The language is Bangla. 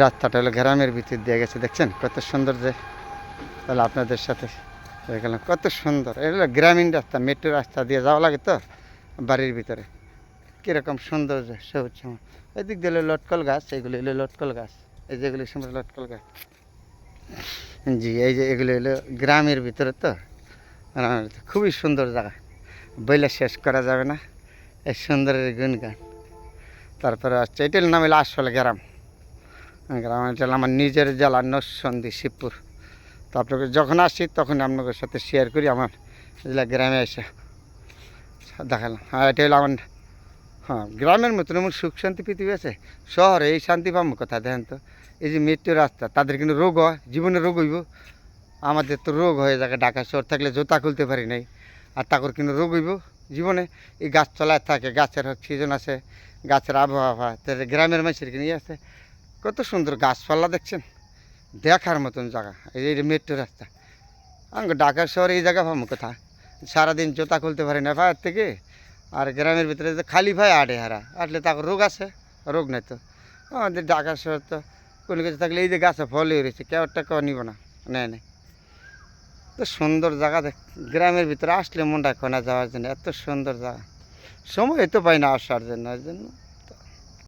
রাস্তাটা হলো গ্রামের ভিতর দিয়ে গেছে, দেখছেন? কত সুন্দর যে, তাহলে আপনাদের সাথে গেলাম কত সুন্দর। এটা গ্রামীণ রাস্তা, মেট্রো রাস্তা দিয়ে যাওয়া লাগে তো, বাড়ির ভিতরে। কীরকম সুন্দর যে, সবুজ সবুজ এদিক দিয়ে লটকল গাছ এইগুলো হলো লটকল গাছ। এই যেগুলি সুন্দর লটকল গাছ। জি, এই যে এগুলো হলো গ্রামের ভিতরে তো। গ্রামের। খুবই সুন্দর জায়গা। বইলে শেষ করা যাবে না। এই সুন্দরের গুণগান। তারপরে আসছে, এটার নাম হলো আসলে গ্রাম। গ্রাম এটা আমার নিজের জেলা নসন্দি শিবপুর। তো আপনাকে যখন আসি, তখন আপনাদের সাথে শেয়ার করি, আমার জেলা গ্রামে এসে দেখালাম। আর এটা হলো আমার হ্যাঁ গ্রামের মতন এমন সুখ শান্তি পৃথিবী আছে। শহরে এই শান্তি পাবো কথা দেখেন তো, এই যে মৃত্যুর রাস্তা, তাদের কিন্তু রোগ হয়, জীবনে রোগ হইব। আমাদের তো রোগ হয়ে যাবে ঢাকা শহর থাকলে জুতা খুলতে পারি নাই। আর তাকর কিন্তু রোগ হইব জীবনে। এই গাছ চলায় থাকে, গাছের সিজন আছে, গাছের আবহাওয়া, তাদের গ্রামের মানুষের কিন্তু ইয়ে আছে। কত সুন্দর গাছপালা দেখছেন? দেখার মতন জায়গা। এই মেট্রো রাস্তা। আঙ্গ ঢাকা শহরে এই জায়গা পাবো কোথা সারাদিন জোতা খুলতে পারি না ভাইয়ের থেকে। আর গ্রামের ভিতরে যে খালি ভাই আটে হারা। আটলে তাকে রোগ আছে, রোগ নেই তো। আমাদের ঢাকা শহর তো কোনো কিছু থাকলে এই যে গাছে ফলই রয়েছে কেউ কেউ নিব না, নেয় নেই। তো সুন্দর জায়গা দেখ, গ্রামের ভিতরে আসলে মনটা কোনা যাওয়ার জন্য এত সুন্দর জায়গা। সময় তো পাই না আসার জন্য ওই জন্য।